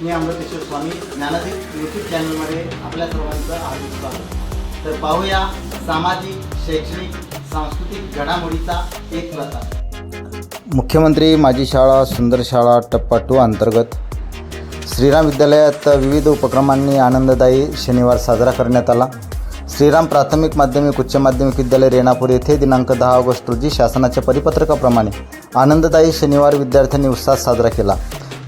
Gyandeep YouTube चॅनलमध्ये आपल्या सर्वांचं हार्दिक स्वागत. तर पाहूया सामाजिक शैक्षणिक सांस्कृतिक घडामोडीचा एक प्रसार मुख्यमंत्री माझी शाळा सुंदर शाळा टप्पा टू अंतर्गत. श्रीराम विद्यालयात विविध उपक्रमांनी आनंददायी शनिवार साजरा करण्यात आला. श्रीराम प्राथमिक माध्यमिक उच्च माध्यमिक विद्यालय रेणापूर येथे दिनांक दहा ऑगस्ट रोजी शासनाच्या परिपत्रकाप्रमाणे आनंददायी शनिवार विद्यार्थ्यांनी उत्साहात साजरा केला.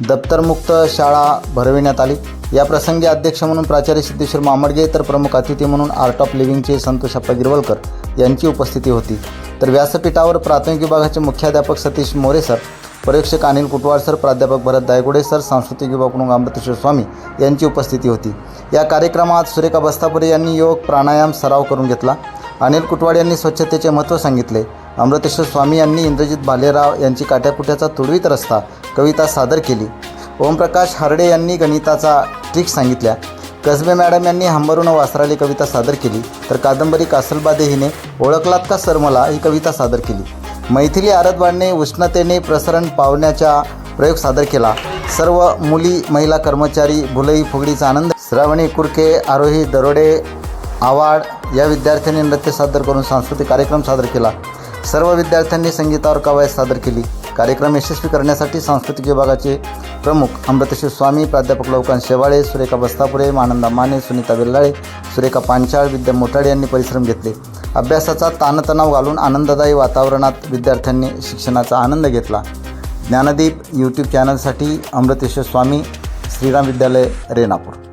दप्तरमुक्त शाळा भरविण्यात आली. या प्रसंगी अध्यक्ष म्हणून प्राचार्य सिद्धेश्वर मामडगे तर प्रमुख अतिथी म्हणून आर्ट ऑफ लिव्हिंगचे संतोष अप्पा गिरवलकर यांची उपस्थिती होती. तर व्यासपीठावर प्राथमिक विभागाचे मुख्याध्यापक सतीश मोरे सर परीक्षक अनिल कुटवार सर प्राध्यापक भरत दायगुडे सर सांस्कृतिक विभाग अमृतेश्वर स्वामी यांची उपस्थिती होती. या कार्यक्रमात सुरेखा बस्तापुरे यांनी योग प्राणायाम सराव करून घेतला. अनिल कुटवाड यांनी स्वच्छतेचे महत्त्व सांगितले. अमृतेश्वर स्वामी यांनी इंद्रजित भालेराव यांची काट्यापुट्याचा तुडवीत रस्ता कविता सादर केली. ओमप्रकाश हरडे यांनी गणिताचा ट्रिक सांगितल्या. कसबे मॅडम यांनी हंबरून वासराली कविता सादर केली. तर कादंबरी कासलबादे हिने ओळखलात का सर मला ही कविता सादर केली. मैथिली आरतवाडने उष्णतेने प्रसरण पावण्याचा प्रयोग सादर केला. सर्व मुली महिला कर्मचारी भुलई फुगडीचा आनंद. श्रावणी कुरके आरोही दरोडे आवाड या विद्यार्थ्यांनी नृत्य सादर करून सांस्कृतिक कार्यक्रम सादर केला. सर्व विद्यार्थ्यांनी संगीतावर कवायत सादर केली. कार्यक्रम यशस्वी करण्यासाठी सांस्कृतिक विभागाचे प्रमुख अमृतेश्वर स्वामी प्राध्यापक लवकांत शेवाळे सुरेखा बस्तापुरे आनंदा माने सुनीता वेल्लाळे सुरेखा पांचाळ विद्या मोठाडे यांनी परिश्रम घेतले. अभ्यासाचा ताणतणाव घालून आनंददायी वातावरणात विद्यार्थ्यांनी शिक्षणाचा आनंद घेतला. ज्ञानदीप यूट्यूब चॅनलसाठी अमृतेश्वर स्वामी श्रीराम विद्यालय रेणापूर.